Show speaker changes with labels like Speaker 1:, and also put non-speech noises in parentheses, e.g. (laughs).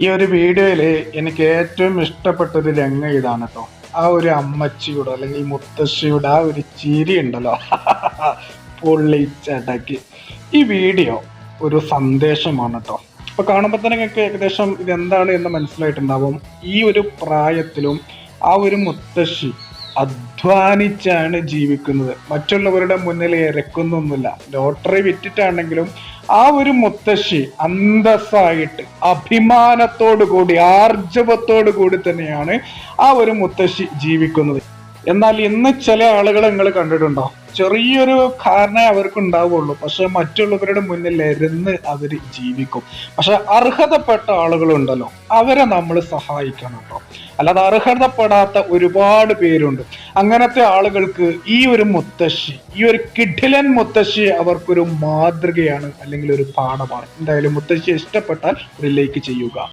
Speaker 1: ഈ ഒരു വീഡിയോയിൽ എനിക്ക് ഏറ്റവും ഇഷ്ടപ്പെട്ട ഒരു രംഗം ഇതാണ് കേട്ടോ ആ ഒരു അമ്മച്ചിയുടെ അല്ലെങ്കിൽ മുത്തശ്ശിയുടെ ആ ഒരു ചിരി ഉണ്ടല്ലോ. (laughs) പൊള്ളിച്ചടക്കി. ഈ വീഡിയോ ഒരു സന്ദേശമാണ് കേട്ടോ അപ്പൊ കാണുമ്പോൾ തന്നെ നിങ്ങൾക്ക് ഏകദേശം ഇതെന്താണ് എന്ന് മനസ്സിലായിട്ടുണ്ടാവും. ഈ ഒരു പ്രായത്തിലും ആ ഒരു മുത്തശ്ശി അധ്വാനിച്ചാണ് ജീവിക്കുന്നത്. മറ്റുള്ളവരുടെ മുന്നിൽ ഇരക്കുന്നൊന്നുമില്ല ലോട്ടറി വിറ്റിട്ടാണെങ്കിലും ആ ഒരു മുത്തശ്ശി അന്തസ്സായിട്ട് അഭിമാനത്തോടു കൂടി ആർജവത്തോടു കൂടി തന്നെയാണ് ആ ഒരു മുത്തശ്ശി ജീവിക്കുന്നത്. എന്നാൽ ഇന്ന് ചില ആളുകൾ നിങ്ങൾ കണ്ടിട്ടുണ്ടോ? ചെറിയൊരു കാരണേ അവർക്ക് ഉണ്ടാവുള്ളൂ പക്ഷെ മറ്റുള്ളവരുടെ മുന്നിൽ എരുന്ന് അവർ ജീവിക്കും. പക്ഷെ അർഹതപ്പെട്ട ആളുകളുണ്ടല്ലോ. അവരെ നമ്മൾ സഹായിക്കണം കേട്ടോ. അല്ലാതെ അർഹതപ്പെടാത്ത ഒരുപാട് പേരുണ്ട്. അങ്ങനത്തെ ആളുകൾക്ക് ഈ ഒരു മുത്തശ്ശി ഈ ഒരു കിഡിലൻ മുത്തശ്ശി അവർക്കൊരു മാതൃകയാണ് അല്ലെങ്കിൽ ഒരു പാഠമാണ്. എന്തായാലും മുത്തശ്ശി ഇഷ്ടപ്പെട്ടാൽ ഒരു ലൈക്ക് ചെയ്യുക.